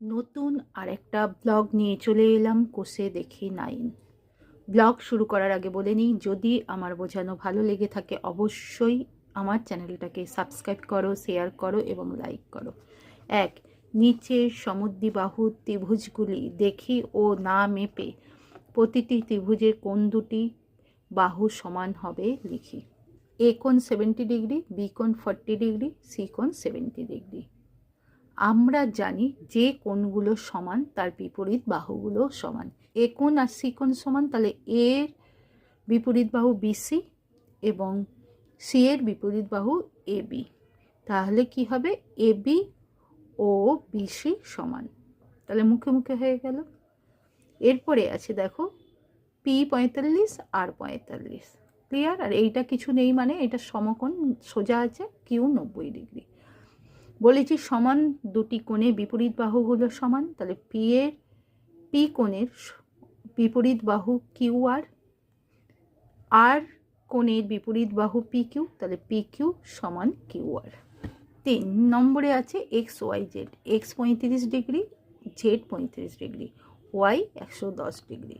নতুন আর একটা ব্লগ নিয়ে চলে এলাম কোষে দেখি নাইন। ব্লগ শুরু করার আগে বলে নিই, যদি আমার বোঝানো ভালো লেগে থাকে অবশ্যই আমার চ্যানেলটাকে সাবস্ক্রাইব করো, শেয়ার করো এবং লাইক করো। এক নিচের সমুদ্রিবাহু ত্রিভুজগুলি দেখি ও না মেপে প্রতিটি ত্রিভুজের কোন দুটি বাহু সমান হবে লিখি। এ কোণ সেভেন্টি ডিগ্রি বি কোণ ফর্টি ডিগ্রি সি কোণ সেভেন্টি ডিগ্রি আমরা জানি যে কোণগুলো সমান, তার বিপরীত বাহুগুলো সমান। এ কোণ আর সি কোণ সমান, তাহলে এর বিপরীত বাহু বিসি এবং সি এর বিপরীত বাহু এ বি। তাহলে কি হবে? এ বি ও বিসি সমান। তাহলে মুখে মুখে হয়ে গেল। এরপরে আছে দেখো, পি পঁয়তাল্লিশ, আর পঁয়তাল্লিশ। ক্লিয়ার? আর এইটা কিছু নেই মানে এটা সমকোণ সোজা আছে, কিউ নব্বই ডিগ্রি। বলেছি, সমান দুটি কোণে বিপরীত বাহুগুলো সমান। তাহলে পি এর পি কোণের বিপরীত বাহু কিউ আর আর কোণের বিপরীত বাহু পি কিউ তাহলে পি কিউ সমান কিউ আর। তিন নম্বরে আছে এক্স ওয়াই জেড এক্স পঁয়ত্রিশ ডিগ্রি জেড পঁয়ত্রিশ ডিগ্রি ওয়াই একশো দশ ডিগ্রি।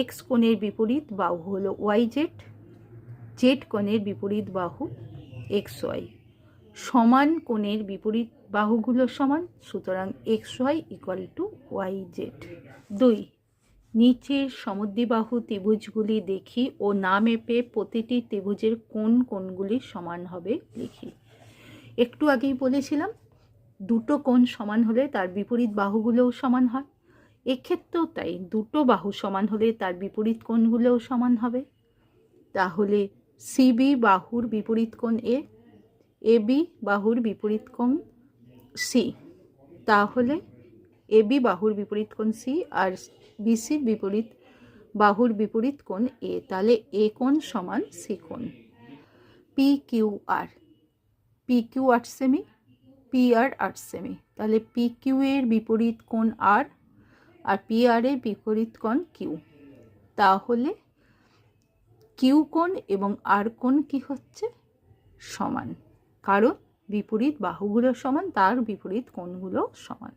এক্স কোণের বিপরীত বাহু হলো ওয়াই জেড জেড কোণের বিপরীত বাহু এক্স ওয়াই সমান কোণের বিপরীত বাহুগুলো সমান, সুতরাং X Y equal to Y Z. দুই, নিচের সমদ্বিবাহু ত্রিভুজগুলি দেখি ও না মেপে প্রতিটি ত্রিভুজের কোন কোণগুলি সমান হবে লিখি। একটু আগেই বলেছিলাম, দুটো কোণ সমান হলে তার বিপরীত বাহুগুলোও সমান হয়। এক্ষেত্রেও তাই দুটো বাহু সমান হলে তার বিপরীত কোণগুলোও সমান হবে। তাহলে সিবি বাহুর বিপরীত কোণ এ এবি বাহুর বিপরীত কোণ সি। তাহলে এবি বাহুর বিপরীত কোণ সি আর বিসির বিপরীত বাহুর বিপরীত কোণ এ। তাহলে এ কোণ সমান সি কোণ। P Q R. P Q আট সেমি, পি আর আট সেমি। তাহলে পি কিউ এর বিপরীত কোণ আর আর পি আর এর বিপরীত কোণ কিউ। তাহলে কিউ কোণ এবং আর কোণ কি হচ্ছে? সমান। কারণ বিপরীত বাহুগুলো সমান, তার বিপরীত কোণগুলো সমান।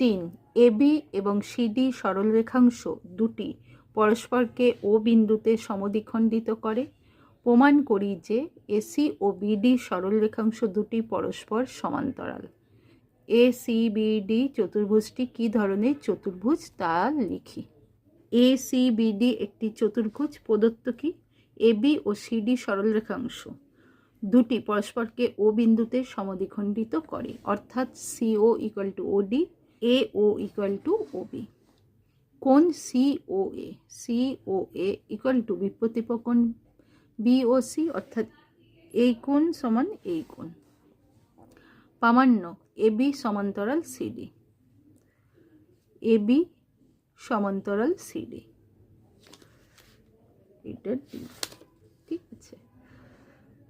তিন এবি এবং সিডি সরলরেখাংশ দুটি পরস্পরকে ও বিন্দুতে সমদ্বিখণ্ডিত করে। প্রমাণ করি যে এসি ও বিডি সরলরেখাংশ দুটি পরস্পর সমান্তরাল। এ সি বিডি চতুর্ভুজটি কী ধরনের চতুর্ভুজ তা লিখি। এ সি বিডি একটি চতুর্ভুজ, প্রদত্ত কি? এবি ও সিডি সরলরেখাংশ। দুটি পরস্পরকে ও বিন্দুতে সমদ্বিখণ্ডিত করে, অর্থাৎ CO equal to OD A O equal to OB কোন C O A C O A equal to বিপ্রতিপ কোণ বি ও সি অর্থাৎ এই কোণ সমান এই কোণ। প্রামাণ্য এবি সমান্তরাল সিডি এবি সমান্তরাল সিডি এটা ডি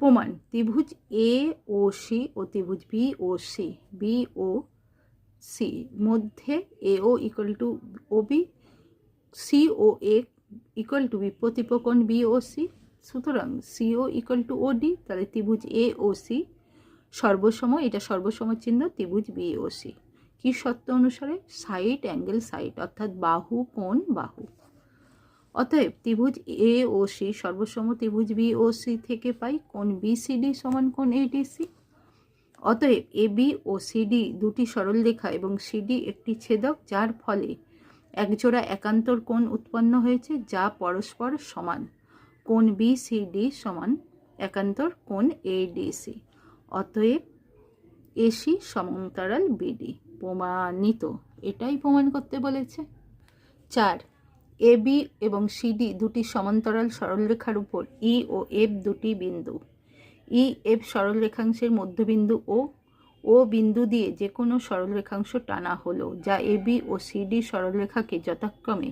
প্রমাণ। ত্রিভুজ এ ও সি ও ত্রিভুজ B O C B O C মধ্যে A O equal to O B C O A equal to বিপ্রতিপকোণ B O C সুতরাং C O equal to O D তাহলে ত্রিভুজ A O C সর্বসম, এটা সর্বসম চিহ্ন, ত্রিভুজ B O C কি সত্য অনুসারে? সাইড অ্যাঙ্গেল সাইড অর্থাৎ বাহু, কোণ বাহু। অতএব ত্রিভুজ এ ও সি সর্বসম ত্রিভুজ বি ও সি থেকে পাই কোণ বিসিডি সমান কোণ এডিসি অতএব এ বি ও সিডি দুটি সরলরেখা এবং সিডি একটি ছেদক, যার ফলে একজোড়া একান্তর কোণ উৎপন্ন হয়েছে, যা পরস্পর সমান। কোণ বি সিডি সমান একান্তর কোণ এডিসি অতএব এসি সমান্তরাল বিডি প্রমাণিত। এটাই প্রমাণ করতে বলেছে। চার এ, বি এবং সিডি দুটি সমান্তরাল সরলরেখার উপর ই ও এফ দুটি বিন্দু। ই, এফ সরলরেখাংশের মধ্যবিন্দু ও ও বিন্দু দিয়ে যে কোনো সরলরেখাংশ টানা হলো, যা এ, বি ও সিডি সরলরেখাকে যথাক্রমে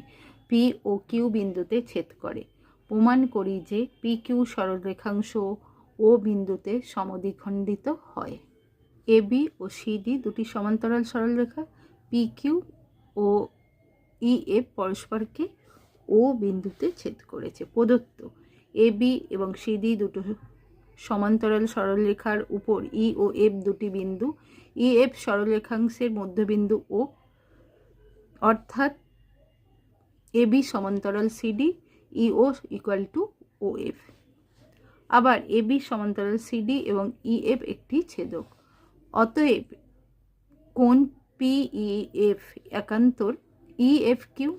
পি ও কিউ বিন্দুতে ছেদ করে। প্রমাণ করি যে পি কিউ সরলরেখাংশ ও বিন্দুতে সমদ্বিখণ্ডিত হয়। এ, বি ও সিডি দুটি সমান্তরাল সরলরেখা, পি কিউ ও ই এফ পরস্পরকে ও বিন্দুতে ছেদ করেছে। প্রদত্ত এ, বি এবং সিডি দুটো সমান্তরাল সরলরেখার উপর ই ও এফ দুটি বিন্দু। ই, এফ সরলরেখাংশের মধ্যবিন্দু ও অর্থাৎ এবি সমান্তরাল CD E O equal to O, F. আবার এবি সমান্তরাল সিডি এবং ই, এফ একটি ছেদক। অতএব কোন পি, ই, এফ একান্তর ইএফ কিউ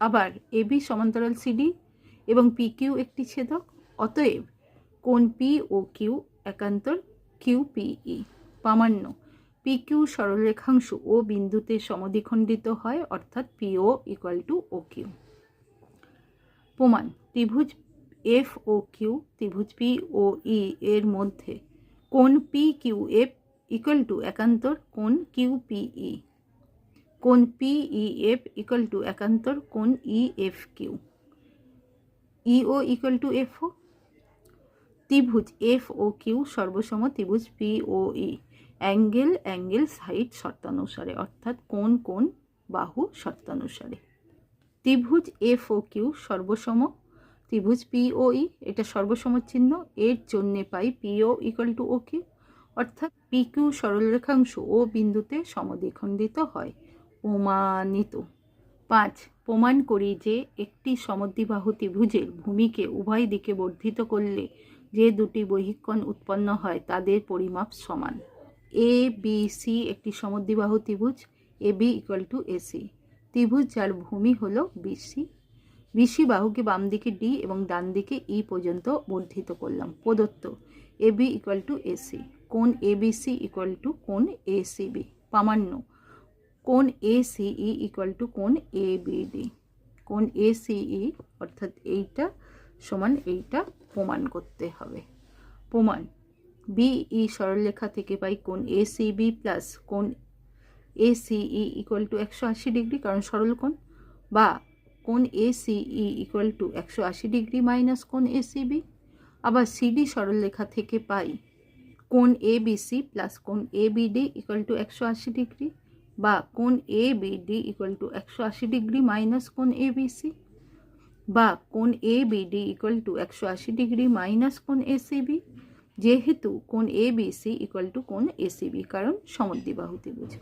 আবার এবি সমান্তরাল সিডি এবং পি কিউ একটি ছেদক, অতএব কোন পি ও কিউ একান্তর কিউ পিই প্রামাণ্য। পি কিউ সরলরেখাংশ ও বিন্দুতে সমদ্বিখণ্ডিত হয়, অর্থাৎ PO equal to O Q প্রমাণ, ত্রিভুজ এফ ও কিউ ত্রিভুজ পি ও ই এর মধ্যে কোন P Q F equal to একান্তর কোন কিউ পিই কোন পিই এফ ইকুয়াল টু একান্তর কোন E F Q EO equal to F O ত্রিভুজ এফ ও কিউ সর্বসম ত্রিভুজ P O E angle angle side শর্তানুসারে। অর্থাৎ কোন কোন বাহু শর্তানুসারে। ত্রিভুজ এফ ও কিউ সর্বসম ত্রিভুজ পি ও ই এটা সর্বসম চিহ্ন। এর জন্যে পাই PO equal to O Q অর্থাৎ পি কিউ সরলরেখাংশ ও বিন্দুতে সমদ্বিখণ্ডিত হয়। প্রমাণিত। পাঁচ, প্রমাণ করি যে একটি সমদ্বিবাহু ত্রিভুজের ভূমিকে উভয় দিকে বর্ধিত করলে যে দুটি বহিকোণ উৎপন্ন হয় তাদের পরিমাপ সমান। এ বি সি একটি সমদ্বিবাহু ত্রিভুজ A B equal to AC ত্রিভুজ যার ভূমি হল বিসি বিসি বাহুকে বাম দিকে ডি এবং ডান দিকে ই পর্যন্ত বর্ধিত করলাম। প্রদত্ত A B equal to AC কোন A B C equal to কোন এ সি বি প্রামাণ্য। কোন এ সিই ইকুয়াল টু কোন এ বিডি কোন এ সিই অর্থাৎ এইটা সমান এইটা প্রমাণ করতে হবে। প্রমাণ। বিই সরলরেখা থেকে পাই কোন এ সিবি প্লাস কোন এ সিই ইকুয়াল টু একশো আশি ডিগ্রি কারণ সরল কোণ। বা কোন এ সিই ইকুয়াল টু একশো আশি ডিগ্রি মাইনাস কোন এ সিবি আবার সিডি সরলরেখা থেকে পাই কোন এ বিসি প্লাস কোন এ বিডি ইকুয়াল টু একশো আশি ডিগ্রি বা কোন A B D equal to একশো আশি ডিগ্রি মাইনাস কোন এ বিসি বা কোন এ বিডি ইকুয়াল টু একশো আশি ডিগ্রি মাইনাস কোন এসিবি যেহেতু কোন A B C equal to কোন এসিবি কারণ সমদ্বিবাহু ত্রিভুজ।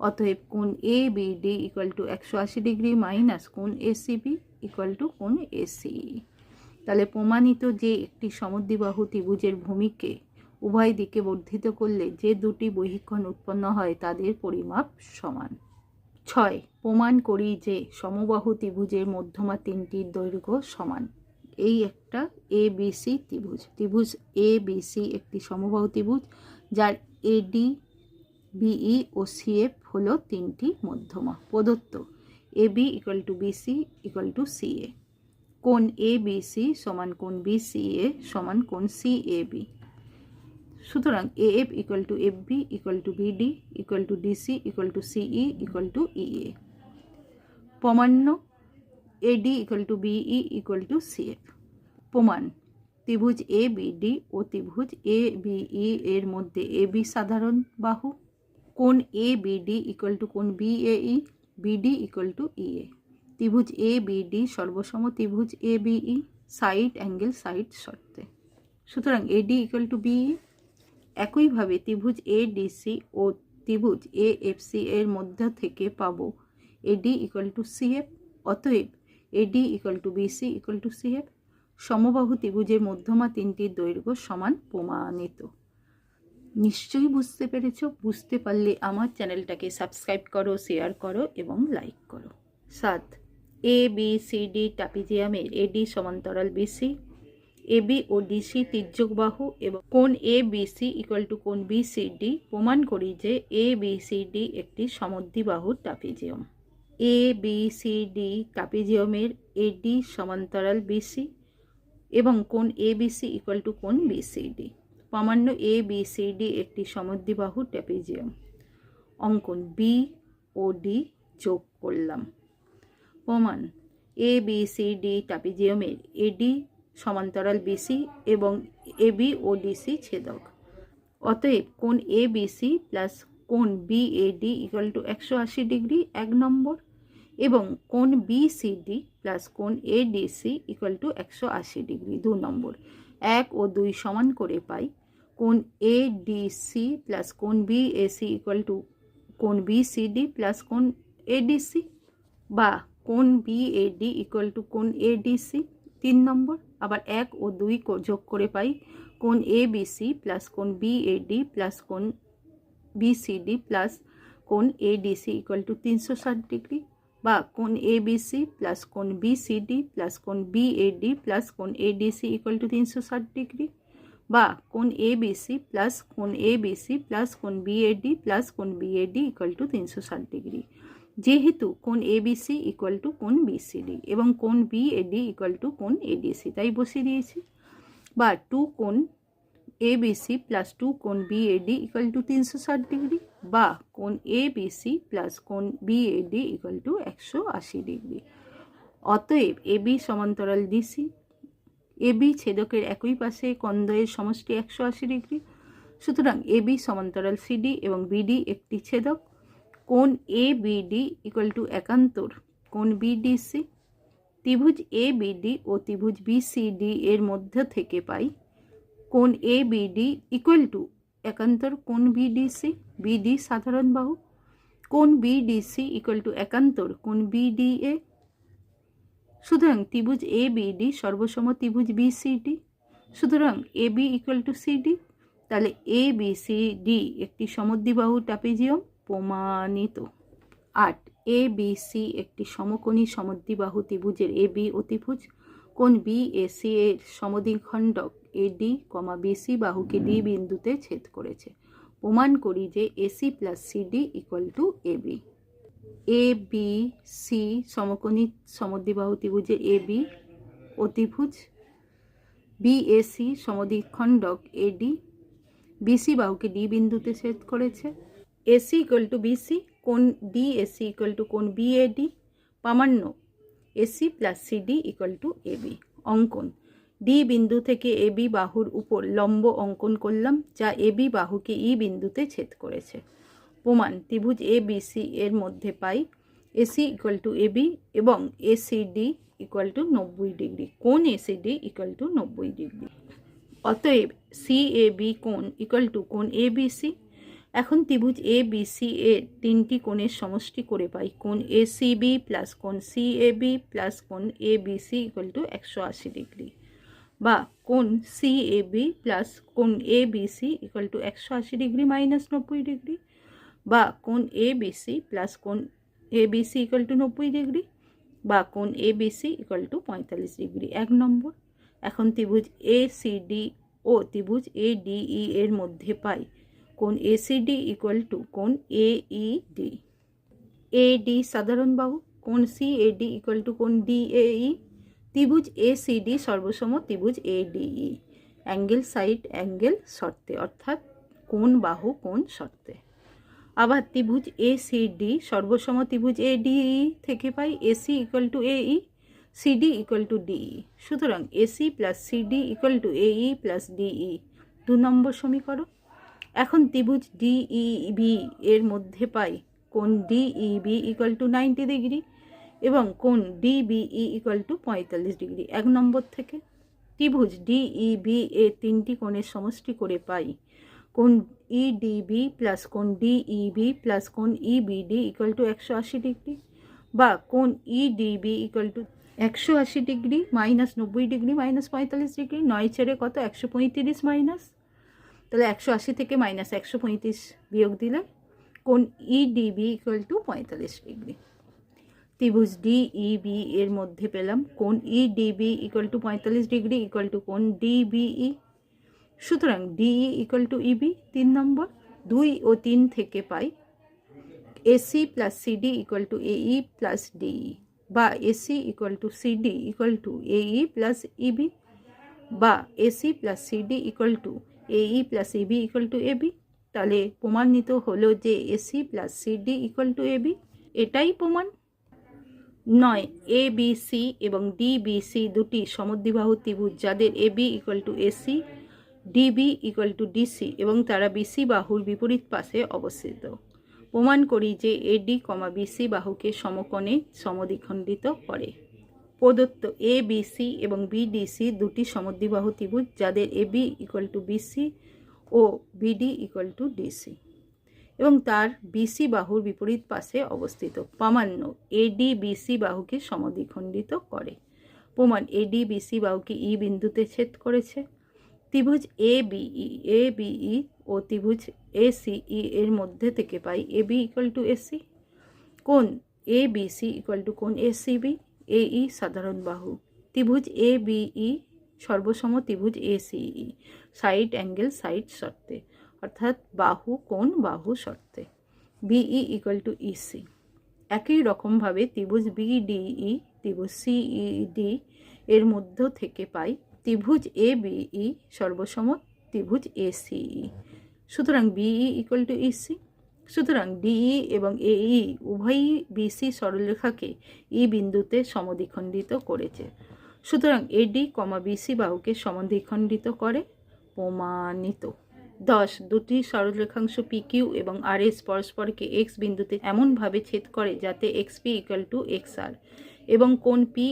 অতএব কোন A B D equal to একশো আশি ডিগ্রি মাইনাস কোন এসিবি ইকুয়াল টু কোন এসিই তাহলে প্রমাণিত যে একটি সমদ্বিবাহু ত্রিভুজের ভূমিকে উভয় দিকে বর্ধিত করলে যে দুটি বহিক্ষণ উৎপন্ন হয় তাদের পরিমাপ সমান। ছয়, প্রমাণ করি যে সমবাহু ত্রিভুজের মধ্যমা তিনটির দৈর্ঘ্য সমান। এই একটা এ বিসি ত্রিভুজ। ত্রিভুজ এ বিসি একটি সমবাহু ত্রিভুজ, যার এডি বিই ও সিএফ হলো তিনটি মধ্যমা। প্রদত্ত A B equal to BC equal to CA কোন এ বিসি সমান কোন বিসিএ সমান কোন সি এ বি সুতরাং A F equal to F B equal to BD equal to DC equal to CE equal to EA প্রমাণ্য AD equal to BE equal to CF প্রমাণ ত্রিভুজ A BD ও ত্রিভুজ A BE এর মধ্যে A B সাধারণ বাহু কোন A BD equal to কোন B A BAE BD equal to EA ত্রিভুজ এ বিডি সর্বসম ত্রিভুজ A BE side angle side শর্তে সুতরাং এডি ইকুয়াল টু বিই একইভাবে ত্রিভুজ এ ডিসি ও ত্রিভুজ এ এফ সি এর মধ্য থেকে পাব। এডি ইকুয়াল টু সিএফ অতএব AD equal to BC equal to CF সমবাহু ত্রিভুজের মধ্যমা তিনটির দৈর্ঘ্য সমান প্রমাণিত। নিশ্চয়ই বুঝতে পেরেছ? বুঝতে পারলে আমার চ্যানেলটাকে সাবস্ক্রাইব করো শেয়ার করো এবং লাইক করো। সাত। এ বি সি ডি টাপিজিয়ামের এডি সমান্তরাল বিসি এবি ও ডিসি তির্যক বাহু এবং কোন এ বিসি ইকুয়াল টু কোন বিসিডি প্রমাণ করি যে এ বিসিডি একটি সমদ্বিবাহু trapezium. A B C D ট্রাপিজিয়ামের AD সমান্তরাল বিসি এবং কোন এ বিসি ইকুয়াল টু কোন বিসিডি প্রামাণ্য এ বিসিডি একটি সমদ্বিবাহু ট্রাপিজিয়াম। অঙ্কন বি ও ডি যোগ করলাম। প্রমাণ এ বি সি ডি ট্রাপিজিয়ামের এডি সমান্তরাল বিসি এবং এবি ও ডিসি ছেদক। অতএব কোন এ বিসি প্লাস কোন বিএডি ইকুয়াল টু একশো আশি ডিগ্রি এক নম্বর। এবং কোন বিসিডি প্লাস কোন এডিসি ইকুয়াল টু একশো আশি ডিগ্রি দু নম্বর। এক ও দুই সমান করে পাই কোন এ ডি সি প্লাস কোন B A C equal to কোন বি সি ডি প্লাস কোন এ ডি সি বা কোন B A D equal to কোন এ ডি সি তিন নম্বর। আবার এক ও দুই যোগ করে পাই কোন এ বি সি প্লাস কোন বি এ ডি প্লাস কোন বি সি ডি প্লাস কোন A D C equal to তিনশো ষাট ডিগ্রি বা কোন এ বি সি প্লাস কোন বি সি ডি প্লাস কোন বি এ ডি প্লাস কোন A D C equal to তিনশো ষাট ডিগ্রি বা কোন এ বি সি প্লাস কোন এ বি সি প্লাস কোন বি এ ডি প্লাস কোন B A D equal to তিনশো ষাট ডিগ্রি যেহেতু কোন A B C equal to কোন বি সি ডি এবং কোন B A D equal to কোন এ ডি সি তাই বসিয়ে দিয়েছি। বা টু কোন A B C plus two কোন B A D equal to তিনশো ষাট ডিগ্রি বা কোন এ বি সি প্লাস কোন B A D equal to একশো আশি ডিগ্রি অতএব এ বি সমান্তরাল ডিসি এ বি ছেদকের একই পাশে কন্দয়ের সমষ্টি একশো আশি ডিগ্রি সুতরাং এ বি সমান্তরাল সিডি এবং বিডি একটি ছেদক। কোন এ বিডি ইকুয়াল টু একান্তর? কোন বিডিসি ত্রিভুজ এ বিডি ও ত্রিভুজ বিসিডি এর মধ্যে থেকে পাই। কোন এ বিডি ইকুয়াল টু একান্তর? কোন বিডিসি বিডি সাধারণ বাহু। কোন বিডিসি ইকুয়াল টু একান্তর? কোন বিডিএ সুতরাং ত্রিভুজ এ বিডি সর্বসম ত্রিভুজ বিসিডি সুতরাং A B equal to CD তাহলে এ বি সি ডি একটি সমদ্বিবাহু ট্যাপেজিয়াম প্রমাণিত। আট, এ, বি, সি একটি সমকোণী সমদ্বিবাহু ত্রিভুজের এ, বি অতিভুজ কোন বি, এ, সি এর সমদ্বিখণ্ডক এ, ডি, কমা বিসি বাহুকে ডি বিন্দুতে ছেদ করেছে। প্রমাণ করি যে AC plus CD equal to A, B. A, B, C সমকোণী সমদ্বিবাহু ত্রিভুজের এ, বি অতিভুজ বি, এ বিএসি সমদ্বিখণ্ডক এডি বিসি বাহুকে ডি বিন্দুতে ছেদ করেছে। এসি ইকুয়াল টু বিসি কোন ডি এসি ইকুয়াল টু কোন বিএডি প্রামাণ্য AC plus CD equal to AB অঙ্কন। ডি বিন্দু থেকে এবি বাহুর উপর লম্ব অঙ্কন করলাম, যা এবি বাহুকে ই বিন্দুতে ছেদ করেছে। প্রমাণ, ত্রিভুজ এ বিসি এর মধ্যে পাই এসি ইকুয়াল টু এবি এবং এসিডি ইকুয়াল টু নব্বই ডিগ্রি কোন এসিডি ইকুয়াল টু নব্বই ডিগ্রি। অতএব সি এ বি কোন ইকুয়াল টু কোন এ বি সি এখন ত্রিভুজ এ বি সি এর তিনটি কোণের সমষ্টি করে পাই। কোণ এ সি বি প্লাস কোণ সি এ বি প্লাস কোণ A B C equal to একশো আশি ডিগ্রি বা কোণ সি এ বি প্লাস কোণ A B C equal to একশো আশি ডিগ্রি মাইনাস নব্বই ডিগ্রি বা কোণ এ বি সি প্লাস কোণ A B C equal to নব্বই ডিগ্রি বা কোণ A B C equal to পঁয়তাল্লিশ ডিগ্রি এক নম্বর। এখন ত্রিভুজ এ সি ডি ও ত্রিভুজ এ ডি ই এর মধ্যে পাই। কোণ এসিডি ইকুয়াল টু কোন এ ই ডি এ ডি সাধারণ বাহু, কোণ C A D equal to কোন ডি এ ই ত্রিভুজ এ সি ডি সর্বসম ত্রিভুজ A DE angle side, angle শর্তে, অর্থাৎ কোন বাহু কোন শর্তে। আবার ত্রিভুজ এ সি ডি সর্বসম ত্রিভুজ এ ডিই থেকে পাই AC equal to A E CD equal to DE সুতরাং AC plus CD equal to AE plus DE দু নম্বর সমীকরণ। এখন ত্রিভুজ ডিই বি এর মধ্যে পাই। কোন DE B equal to ninety degree এবং কোন ডিবিই ইকুয়াল টু পঁয়তাল্লিশ ডিগ্রি এক নম্বর থেকে ত্রিভুজ ডিই বি এ তিনটি কোণের সমষ্টি করে পাই। কোন ইডিবি প্লাস কোন ডিইবি প্লাস কোন ইবিডি ইকুয়াল টু একশো আশি ডিগ্রি বা কোন ইডিবি ইকুয়াল টু একশো আশি ডিগ্রি মাইনাস নব্বই ডিগ্রি মাইনাস পঁয়তাল্লিশ ডিগ্রি নয় ছেড়ে কত? একশো পঁয়ত্রিশ মাইনাস তাহলে একশো আশি থেকে মাইনাস একশো পঁয়ত্রিশ বিয়োগ দিলে কোন ইডিবি ইকুয়াল টু পঁয়তাল্লিশ ডিগ্রি ত্রিভুজ ডিইবি এর মধ্যে পেলাম। কোন ইডিবি ইকুয়াল টু পঁয়তাল্লিশ ডিগ্রি ইকুয়াল টু কোন ডিবিই সুতরাং ডিই ইকুয়াল টু ইবি তিন নম্বর। দুই ও তিন থেকে পাই। AC plus CD equal to AE plus DE বা AC equal to CD equal to AE plus EB বা AC plus CD equal to AE plus EB equal to AB তাহলে প্রমাণিত হলো যে AC plus CD equal to AB এটাই প্রমাণ। নয়, A B C এবং ডি বি সি দুটি সমদ্বিবাহু ত্রিভুজ যাদের A B equal to AC DB equal to DC এবং তারা বিসি বাহুর বিপরীত পাশে অবস্থিত। প্রমাণ করি যে এডি কমা বিসি বাহুকে সমকোণে সমদ্বিখণ্ডিত করে। প্রদত্ত এ বিসি এবং বিডিসি দুটি সমদ্বিবাহু ত্রিভুজ যাদের A B equal to BC O BD equal to DC এবং তার বিসি বাহুর বিপরীত পাশে অবস্থিত। প্রামাণ্য এডি বিসি বাহুকে সমদ্বিখণ্ডিত করে। প্রমাণ এডি বিসি বাহুকে ই বিন্দুতে ছেদ করেছে। ত্রিভুজ এ বিই এ বিই ও ত্রিভুজ এ সিই এর মধ্যে থেকে পাই A B equal to AC কোন এ বিসি ইকুয়াল টু কোন এ সিবি এ ই সাধারণ বাহু। ত্রিভুজ এ বিই সর্বসম ত্রিভুজ এ সিই সাইড অ্যাঙ্গেল সাইড শর্তে। অর্থাৎ বাহু কোন বাহু শর্তে। বিই ইকুয়াল টু ইসি একই রকমভাবে ত্রিভুজ বিডিই ত্রিভুজ সিইডি এর মধ্য থেকে পাই ত্রিভুজ এ বিই সর্বসম ত্রিভুজ এ সিই সুতরাং বিই ইকুয়াল টু ইসি সুতরাং ডিই এবং এই উভয়ই বিসি সরলরেখাকে ই বিন্দুতে সমদ্বিখণ্ডিত করেছে। সুতরাং এডি কমা বিসি বাহুকে সমদ্বিখণ্ডিত করে, প্রমাণিত। দশ, দুটি সরলরেখাংশ পি কিউ এবং আর এস পরস্পরকে এক্স বিন্দুতে এমনভাবে ছেদ করে যাতে X P equal to X R এবং কোন পি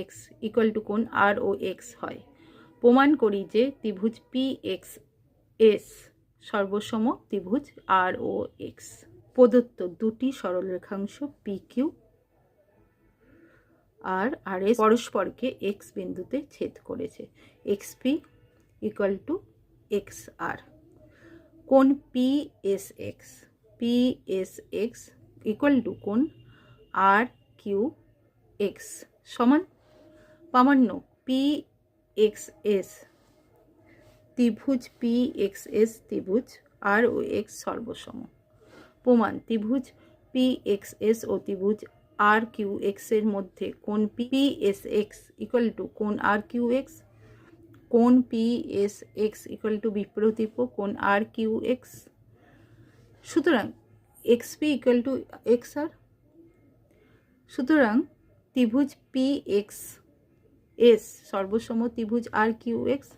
এক্স ইকুয়াল টু কোন আর ও এক্স হয়। প্রমাণ করি যে ত্রিভুজ পি এক্স এস সর্বসম ত্রিভুজ আর ও এক্স। প্রদত্ত দুটি সরলরেখাংশ পি কিউ আর আর এস পরস্পরকে এক্স বিন্দুতে ছেদ করেছে। X P equal to X R কোন P S X P S X equal to কোন আর কিউ এক্স সমান? প্রামাণ্য পি এক্স এস ত্রিভুজ পি এক্স এস ত্রিভুজ আর ও এক্স সর্বসম। প্রমাণ, ত্রিভুজ পি এক্স এস ও ত্রিভুজ আর কিউ এক্সের মধ্যে কোন P P S X equal to কোন আর কিউ এক্স কোন P S X equal to বিপ্রতীপ কোন আর কিউ এক্স সুতরাং X P equal to X R সুতরাং ত্রিভুজ পি এক্স এস সর্বসম ত্রিভুজ R Q X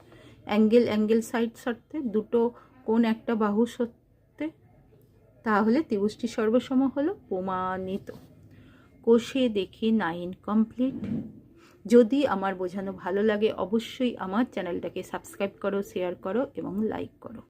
angle angle side শর্তে দুটো কোন একটা বাহু সত্ত্বে তাহলে ত্রিভুজটি সর্বসম হলো প্রমাণিত। কোষে দেখি নাইন কমপ্লিট। যদি আমার বোঝানো ভালো লাগে, অবশ্যই আমার চ্যানেলটাকে সাবস্ক্রাইব করো, শেয়ার করো এবং লাইক করো।